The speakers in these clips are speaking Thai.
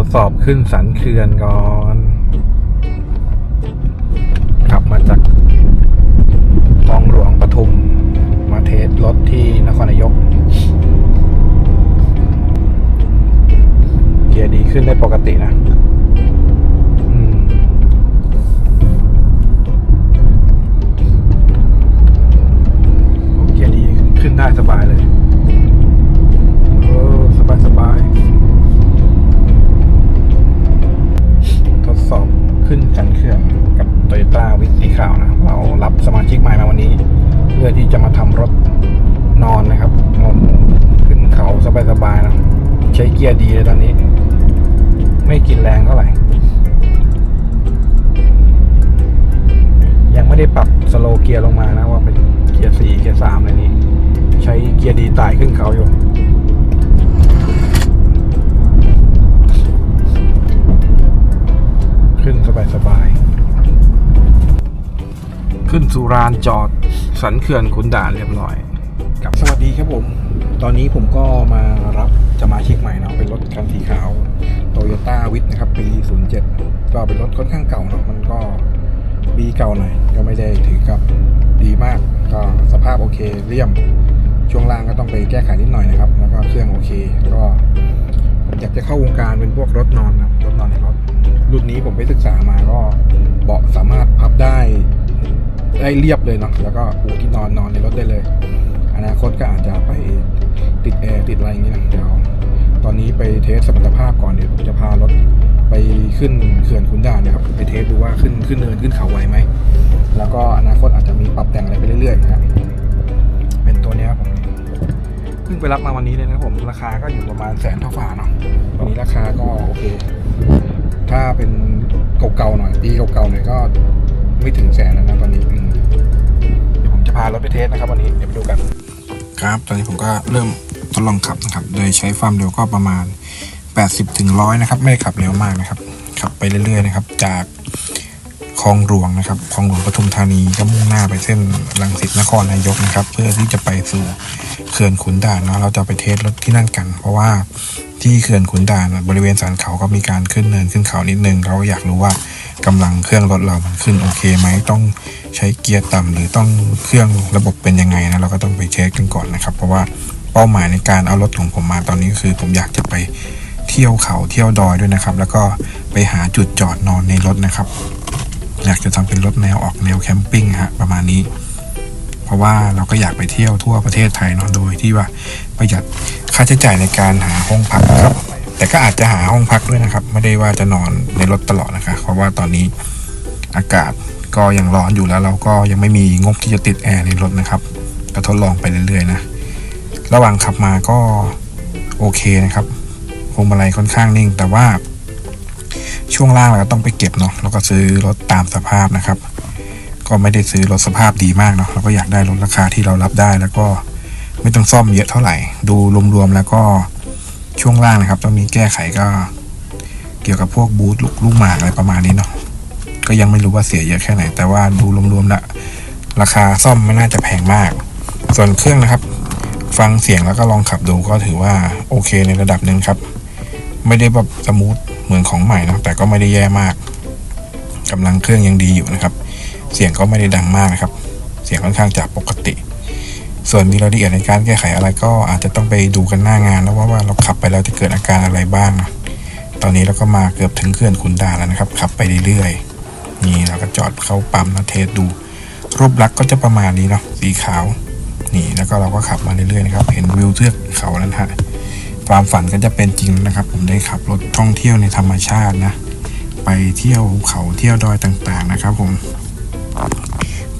ทดสอบขึ้นสันเขื่อนก่อนขับมาจากคลองหลวงปทุม มาเทสรถที่นครนายก เกียร์ดีขึ้นได้ปกตินะอืมเกียร์ดีขึ้นได้สบายเลย โอ้ สบายสบาย ขาวนะ เรารับสมาชิกใหม่มาวันนี้ เพื่อที่จะมาทำรถนอนนะครับงมขึ้นเขาสบายๆนะ ใช้เกียร์ดีเลยตอนนี้ ไม่กินแรงเท่าไหร่ ยังไม่ได้ปรับสโลเกียร์ลงมานะว่าเป็นเกียร์สี่เกียร์สามอะไรนี้ ใช้เกียร์ดีไต่ขึ้นเขาอยู่ ขึ้นสุรานจอด สันเขื่อนขุนด่านเรียบร้อยกับสวัสดีครับผม ตอนนี้ผมก็มารับจะมาเช็คใหม่เนาะเป็นรถคันสีขาวโตโยต้าวิทนะครับปี 07 ก็เป็นรถค่อนข้างเก่าเนาะมันก็ปีเก่าหน่อยก็ไม่ได้ถือกับดีมาก ก็สภาพโอเคเลี่ยมช่วงล่างก็ต้องไปแก้ไขนิดหน่อยนะครับ แล้วก็เครื่องโอเคก็ผมอยากจะเข้าวงการเป็นพวกรถนอนนะครับรถนอนในรถรุ่นนี้ผมไปศึกษามาก็เบาะสามารถพับได้ ได้เรียบเลยเนาะแล้วก็ปูที่นอนนอนในรถได้เลย อนาคตก็อาจจะไปติดแอร์ติดอะไรอย่างนี้นะเดี๋ยวตอนนี้ไปเทสสมรรถภาพก่อนเดี๋ยวผมจะพารถไปขึ้นเขื่อนขุนด่านนะครับไปเทสดูว่าขึ้นขึ้นเนินขึ้นเขาไหวไหมแล้วก็อนาคตอาจจะมีปรับแต่งอะไรไปเรื่อยๆนะครับเป็นตัวเนี้ยครับผมเพิ่งไปรับมาวันนี้เลยนะครับผมราคาก็อยู่ประมาณแสนเท่าฝ่าเนาะวันนี้ราคาก็โอเค ถ้าเป็นเก่าๆหน่อยปีเก่าๆหน่อยก็ ไม่ถึงแสนแล้วนะตอนนี้อืมเดี๋ยวผมจะพารถไปเทสนะครับวันนี้เดี๋ยวไปดูกัน ครับตอนนี้ผมก็เริ่มทดลองขับนะครับ โดยใช้ความเร็วก็ประมาณ 80ถึง100 นะครับ ไม่ได้ขับเร็วมากนะครับ ขับไปเรื่อยๆนะครับ จากคล องหลวงนะครับคลองหลวงปทุมธานีก็มุ่งหน้าไปเส้นลังสิตนครนายกนะครับ เพื่อที่จะไปสู่เขื่อนขุนด่านนะเราจะไปเทสรถที่นั่นกัน เพราะว่าที่เขื่อนขุนด่านบริเวณสันเขาก็มีการขึ้นเนินขึ้นเขานิดนึงเราอยากรู้ว่ากำลังเครื่องรถเรามันขึ้นโอเคไหมต้องใช้เกียร์ต่ำหรือต้องเครื่องระบบเป็นยังไงนะเราก็ต้องไปเช็คกันก่อนนะครับ เพราะว่าเป้าหมายในการเอารถของผมมาตอนนี้คือ ผมอยากจะไปเที่ยวเขาเที่ยวดอยด้วยนะครับ แล้วก็ไปหาจุดจอดนอนในรถนะครับ อยากจะทำเป็นรถแนวออกแนวแคมปิ้งฮะประมาณนี้ เพราะว่าเราก็อยากไปเที่ยวทั่วประเทศไทยเนาะโดยที่ว่าประหยัดค่าใช้จ่ายในการหาห้องพักครับ แต่ก็อาจจะหาห้องพักด้วยนะครับ ไม่ได้ว่าจะนอนในรถตลอดนะครับเพราะว่าตอนนี้อากาศก็ยังร้อนอยู่แล้วเราก็ยังไม่มีงบที่จะติดแอร์ในรถนะครับก็ทดลองไปเรื่อยๆนะระหว่างขับมาก็โอเคนะครับพวงมาลัยค่อนข้างนิ่ง แต่ว่า ช่วงล่างเราก็ต้องไปเก็บเนาะแล้วก็ซื้อรถตามสภาพนะครับ ก็ไม่ได้ซื้อรถสภาพดีมากเนาะเราก็อยากได้รถราคาที่เรารับได้ แล้วก็ไม่ต้องซ่อมเยอะเท่าไหร่ ดูรวมๆแล้วก็ช่วงล่างนะครับต้องมีแก้ไขก็ เกี่ยวกับพวกบูทลูกลูกหมากอะไรประมาณนี้เนาะก็ยังไม่รู้ว่าเสียเยอะแค่ไหน แต่ว่าดูรวมๆละราคาซ่อมไม่น่าจะแพงมาก ส่วนเครื่องนะครับ ฟังเสียงแล้วก็ลองขับดูก็ถือว่าโอเคในระดับหนึ่งครับ ไม่ได้แบบสมูท เหมือนของใหม่นะแต่ก็ไม่ได้แย่มากกำลังเครื่องยังดีอยู่นะครับ เสียงก็ไม่ได้ดังมากนะครับ เสียงค่อนข้างจะปกติ ส่วนมีรายละเอียดในการแก้ไขอะไรก็อาจจะต้องไปดูกันหน้างานแล้วว่าว่าเราขับไปแล้วจะเกิดอาการอะไรบ้างนะตอนนี้เราก็มาเกือบถึงเขื่อนขุนด่านแล้วนะครับขับไปเรื่อยๆนี่เราก็จอดเข้าปั๊มนะเทสดู รูปลักษณ์ก็จะประมาณนี้เนาะสีขาว นี่แล้วก็เราก็ขับมาเรื่อยๆนะครับ เห็นวิวเทือกเขาแล้วนะฮะ ความฝันก็จะเป็นจริงนะครับ ผมได้ขับรถท่องเที่ยวในธรรมชาตินะ ไปเที่ยวเขาเที่ยวดอยต่างๆนะครับ ผม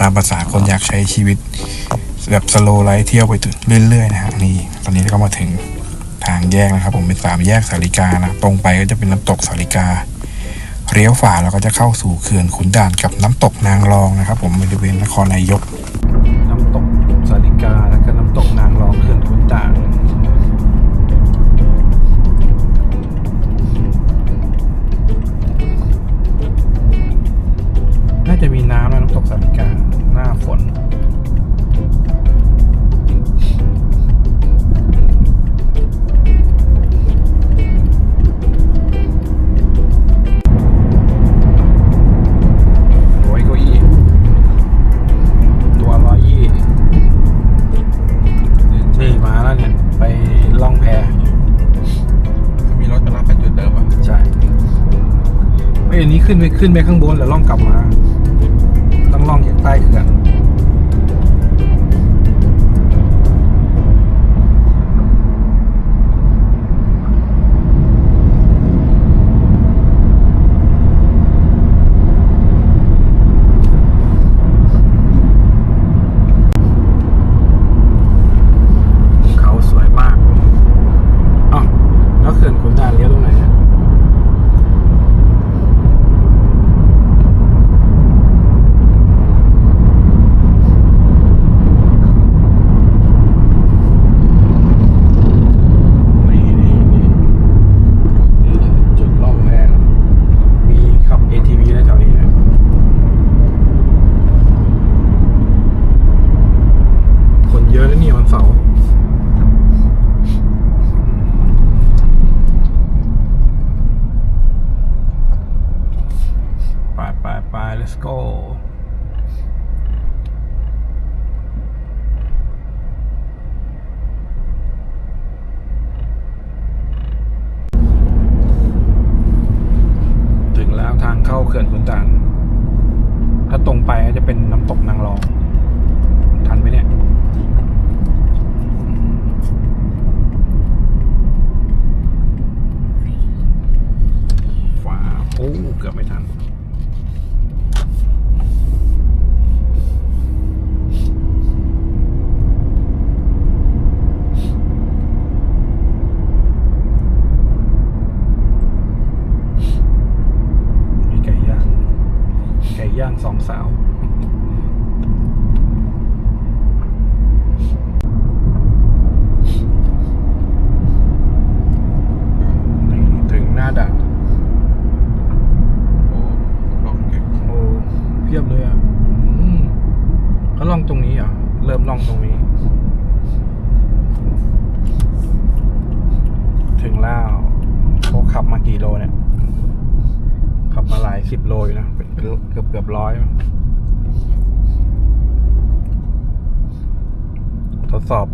ตามภาษาคนอยากใช้ชีวิตแบบสโลไลฟ์เที่ยวไปถึงเรื่อยๆนะฮะนี่ ตอนนี้ก็มาถึงทางแยกนะครับ ผมเป็นสามแยกสาริกานะตรงไปก็จะเป็นน้ำตกสาริกาเลี้ยวฝาเราก็จะเข้าสู่เขื่อนขุนด่านกับน้ำตกนางรองนะครับ ผมบริเวณนครนายก ล่องแพมีรถจะรับไปจุดเดิมอะใช่ไม่อันนี้ขึ้นไปขึ้นไปข้างบนแล้วล่องกลับมา ต้องล่องอย่างใต้เขื่อน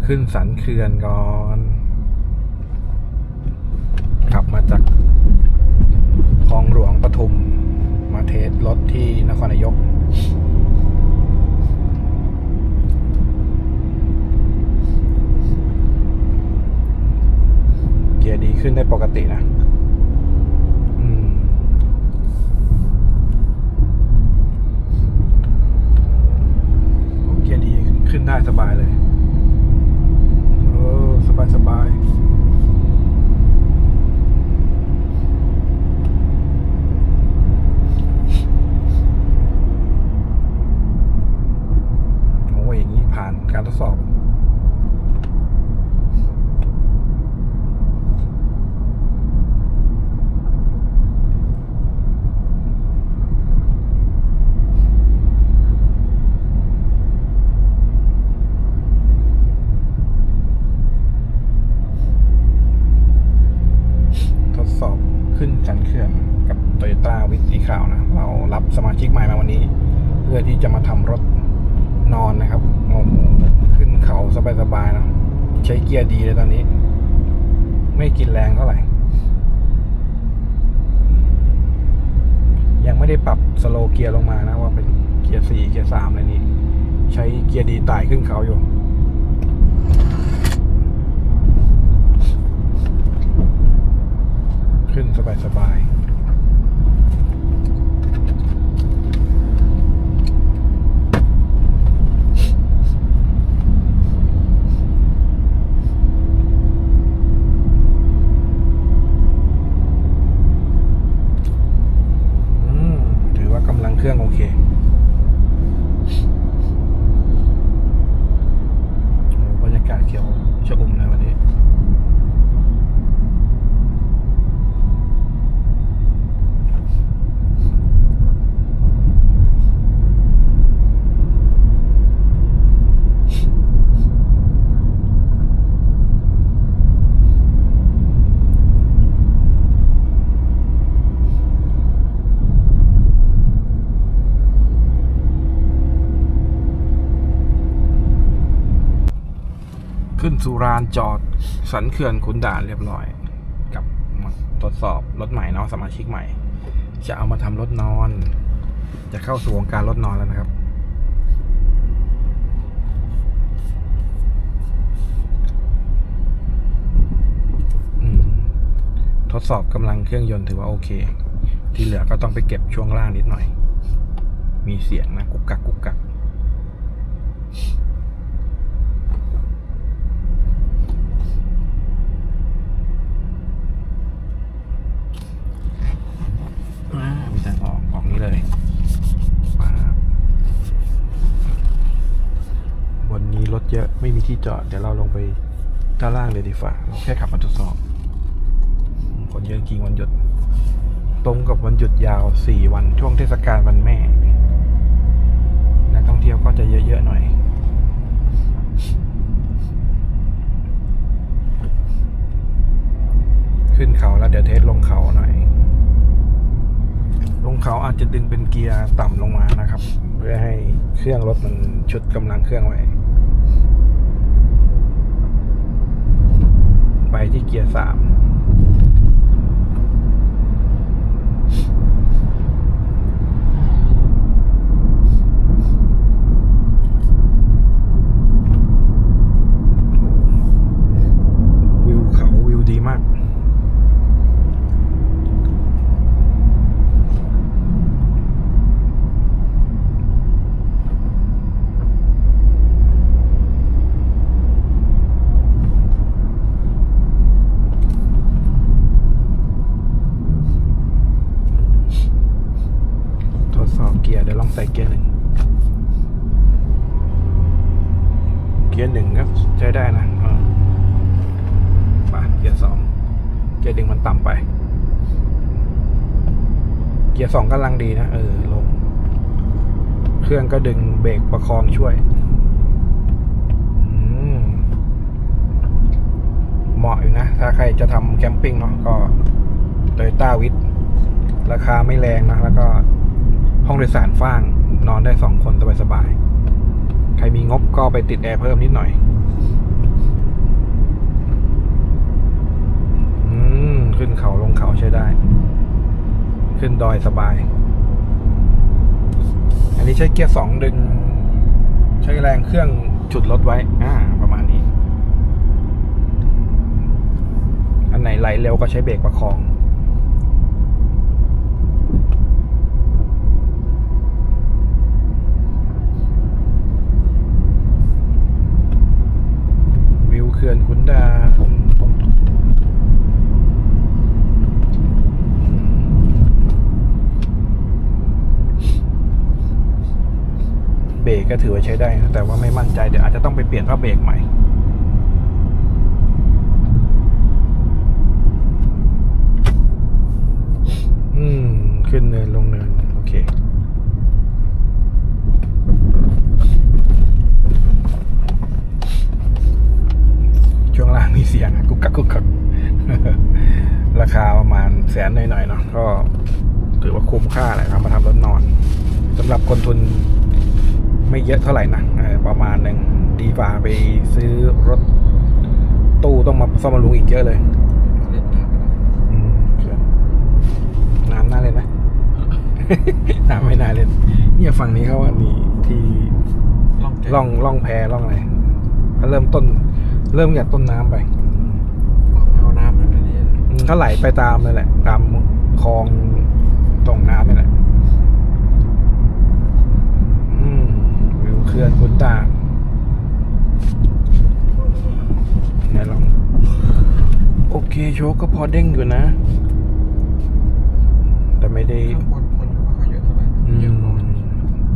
ขึ้นสันเขื่อนก่อน ขับมาจากคลองหลวงปทุม มาเทสรถที่นครนายกเกียร์ดีขึ้นได้ปกตินะอืมเกียร์ดีขึ้นได้สบายเลย สบายๆบาย โอ้ยอย่างนี้ผ่านการทดสอบ ทดสอบ ขึ้นสันเขื่อนกับ Toyota วิสีขาวนะ เรารับสมาชิกใหม่มาวันนี้ เพื่อที่จะมาทำรถนอนนะครับโอ้โหขึ้นเขาสบายๆเนะใช้เกียร์ดีเลยตอนนี้ ไม่กินแรงเท่าไหร่ ยังไม่ได้ปรับสโลเกียร์ลงมานะว่าเป็นเกียร์สี่เกียร์สามอะไรนี้ ใช้เกียร์ดีไต่ขึ้นเขาอยู่ ขึ้นสบายๆอืมถือว่ากำลังเครื่องโอเคโอ้บรรยากาศเขียวชะอุ่มเลยวันนี้ ขึ้น สุรานจอดสันเขื่อนขุนด่านเรียบร้อย กับตรวจสอบรถใหม่เนาะสมาชิกใหม่ จะเอามาทำรถนอน จะเข้าสู่วงการรถนอนแล้วนะครับ ทดสอบกำลังเครื่องยนต์ถือว่าโอเค ที่เหลือก็ต้องไปเก็บช่วงล่างนิดหน่อย มีเสียงนะกุกกักกุกกัก อ่ามีทางออกออกนี้เลยป๊าบบนนี้รถ เยอะไม่มีที่จอด เดี๋ยวเราลงไปด้านล่างเลยดีกว่าเราแค่ขับมาทดสอบ คนเยอะจริงวันหยุด ตรงกับวันหยุดยาว 4 วันช่วงเทศกาลวันแม่ นักท่องเที่ยวก็จะเยอะๆหน่อยขึ้นเขาแล้วเดี๋ยวเทสลงเขาหน่อย ลงเขาอาจจะดึงเป็นเกียร์ต่ำลงมานะครับ เพื่อให้เครื่องรถมันชุดกำลังเครื่องไว้ ไปที่เกียร์สาม วิวเขาวิวดีมาก ทดสอบเกียร์เดี๋ยวลอง ใส่เกียร์หนึ่งเกียร์หนึ่งก็ใช้ได้นะมาเกียร์สองเกียร์หนึ่งมันต่ำไป เกียร์สองกำลังดีนะ เออ ลง เครื่องก็ดึงเบรกประคองช่วยเหมาะอยู่นะ ถ้าใครจะทำแคมปิ้งเนาะก็โตโยต้าวิทราคาไม่แรงนะ แล้วก็ ห้องโดยสารฟ้าง นอนได้สองคนสบายๆ ใครมีงบก็ไปติดแอร์เพิ่มนิดหน่อย อืม ขึ้นเขาลงเขาใช้ได้ ขึ้นดอยสบาย อันนี้ใช้เกียร์สองดึง ใช้แรงเครื่องจุดรถไว้ อ่า ประมาณนี้ อันไหนไหลเร็วก็ใช้เบรกประคอง วิวเขื่อนขุนด่านเบรกก็ถือว่าใช้ได้นะแต่ว่าไม่มั่นใจเดี๋ยวอาจจะต้องไปเปลี่ยนผ้าเบรกใหม่ขึ้นเนินลงเนิน โอเค ช่วงล่าง มีเสียงอะกุกกักกุกกักราคาประมาณแสนหน่อยๆเนาะก็ถือว่าคุ้มค่าแหละครับมาทำรถนอนสำหรับคนทุนไม่เยอะเท่าไหร่นะเออประมาณหนึ่งดีกว่าไปซื้อรถตู้ต้องมาซ่อมบำรุงอีกเยอะเลยเล่นน้ำอืมเขื่อนน้ำน่าเล่นไหมน้ำไม่น่าเล่น เนี่ยฝั่งนี้เขาว่านี่ที่ล่องแก่ล่องล่องแพล่องอะไรเขาเริ่มต้น เริ่มจากต้นน้ำไป เอาน้ำมันไปเรียนอืมเขาไหลไปตามเลยแหละ ตามคลองตรงน้ำนี่แหละ อืมวิวเขื่อนคุณตาไหนลอง โอเคโชคก็พอเด้งอยู่นะ แต่ไม่ได้ ข้างบนคนไม่ค่อยเยอะเท่าไหร่อืเยอะมน้อย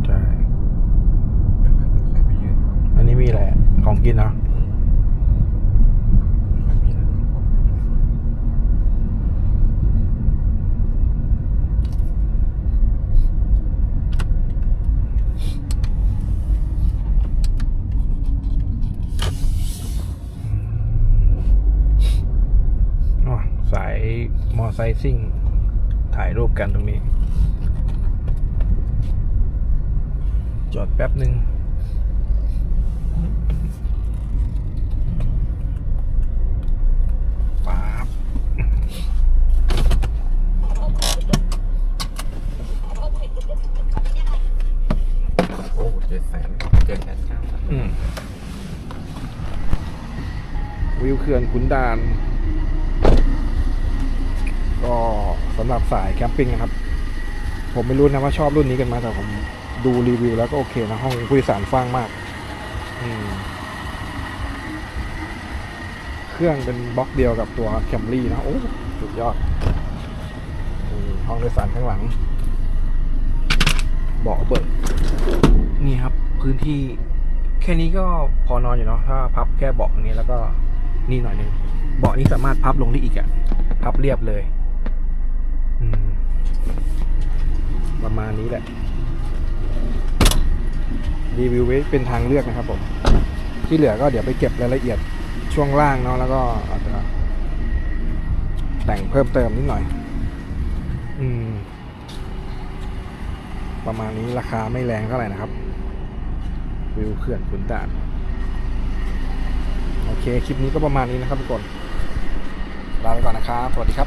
ใช่ ไม่ค่อยมีใครไปยืน อันนี้มีอะไรอะของกินเหรอ มอไซซิ่ง ถ่ายรูปกันตรงนี้ จอดแป๊บหนึ่งวิวเขื่อนขุนดานำหรับสายแคมปิ้งนะครับ ผมไม่รู้นะว่าชอบรุ่นนี้กันไหมาแต่ผมดูรีวิวแล้วก็โอเคนะห้องผู้โดยสารฟ้างมากอืมเครื่องเป็นบล็อกเดียวกับตัวแคมรี่นะโอ้สุดยอดห้องโดยสารข้างหลังเบาะเบิกนี่ครับ พื้นที่แค่นี้ก็พอนอนอยู่เนาะถ้าพับแค่เบาะนี้แล้วก็นี่หน่อยนึงเบาะนี้สามารถพับลงได้อีกอะ่ะพับเรียบเลย ประมาณนี้แหละ รีวิวไว้เป็นทางเลือกนะครับผม ที่เหลือก็เดี๋ยวไปเก็บรายละเอียดช่วงล่างเนาะแล้วก็อาจจะแต่งเพิ่มเติมนิดหน่อย อืม ประมาณนี้ราคาไม่แรงเท่าไหร่นะครับ วิวเขื่อนขุนด่านโอเค คลิปนี้ก็ประมาณนี้นะครับทุกคนลาไปก่อนนะครับ สวัสดีครับ